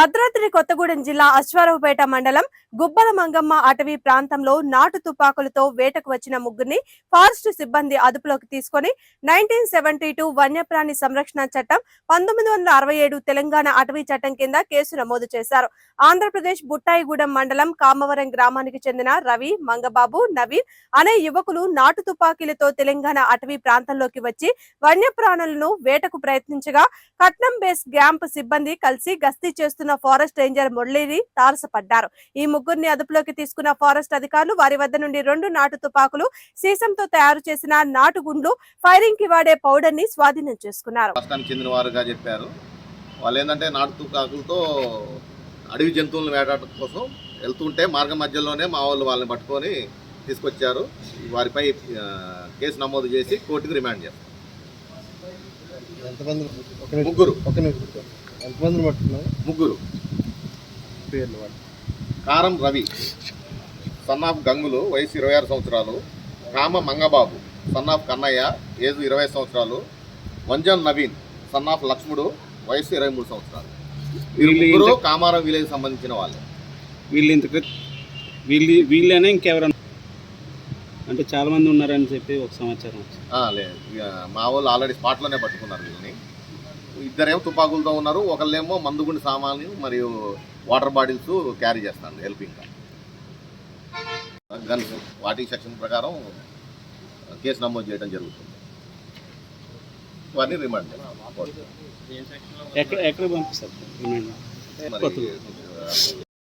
భద్రాద్రి కొత్తగూడెం జిల్లా అశ్వారావుపేట మండలం గుబ్బల మంగమ్మ అటవీ ప్రాంతంలో నాటు తుపాకులతో వేటకు వచ్చిన ముగ్గురిని ఫారెస్ట్ సిబ్బంది అదుపులోకి తీసుకొని నైన్టీన్ సెవెంటీ టూ వన్యప్రాణి సంరక్షణ చట్టం పంతొమ్మిది వందల అరవై ఏడు తెలంగాణ అటవీ చట్టం కింద కేసు నమోదు చేశారు. ఆంధ్రప్రదేశ్ బుట్టాయిగూడెం మండలం కామవరం గ్రామానికి చెందిన రవి మంగబాబు నవీన్ అనే యువకులు నాటు తుపాకీలతో తెలంగాణ అటవీ ప్రాంతంలోకి వచ్చి వన్యప్రాణులను వేటకు ప్రయత్నించగా కట్నం బేస్ క్యాంప్ సిబ్బంది కలిసి గస్తీ చేస్తున్న ఫారెస్ట్ రేంజర్ మురళిని తారసపడ్డారు. ఈ ముగ్గురిని అదుపులోకి తీసుకున్న ఫారెస్ట్ అధికారులు వారి వద్ద నుండి రెండు నాటు తుపాకులు సీసంతో తయారు చేసిన నాటు గుండ్లు ఫైరింగ్కి వాడే పౌడర్ని స్వాధీనం చేసుకున్నారు. రాష్ట్రానికి చెందిన వారుగా చెప్పారు. వాళ్ళు ఏంటంటే నాటు తుపాకులతో అడవి జంతువులను వేటాడటం కోసం వెళ్తుంటే మార్గ మధ్యలోనే మా వాళ్ళు వాళ్ళని పట్టుకొని తీసుకొచ్చారు. వారిపై కేసు నమోదు చేసి కోర్టుకు రిమాండ్ చేస్తారు. ముగ్గురు. ఒక నిమిషం. ఎంతమందిని పట్టుకున్నారు ముగ్గురు. పేర్లు వాళ్ళు. కారం రవి సన్ ఆఫ్ గంగులు వయసు ఇరవై ఆరు సంవత్సరాలు. Kama Mangababu son of Kannayya age ఇరవై సంవత్సరాలు. వంజన్ నవీన్ సన్ ఆఫ్ లక్ష్ముడు వయసు ఇరవై మూడు సంవత్సరాలు. వీళ్ళు కామారం విలేజ్ సంబంధించిన వాళ్ళే. వీళ్ళు ఇంత వీళ్ళు వీళ్ళైనా ఇంకెవరన్నా అంటే చాలా మంది ఉన్నారని చెప్పి ఒక సమాచారం లేదు. ఇక మా వాళ్ళు ఆల్రెడీ స్పాట్లోనే పట్టుకున్నారు వీళ్ళని. ఇద్దరేమో తుపాకులతో ఉన్నారు ఒకళ్ళేమో మందుగుండి సామాన్లు మరియు వాటర్ బాటిల్స్ క్యారీ చేస్తారు హెల్పింగ్. గన్స్ వాటి సెక్షన్ ప్రకారం కేసు నమోదు చేయడం జరుగుతుంది. వారిని రిమాండ్ ఎక్కడ ఎక్కడ పంపిస్తారు?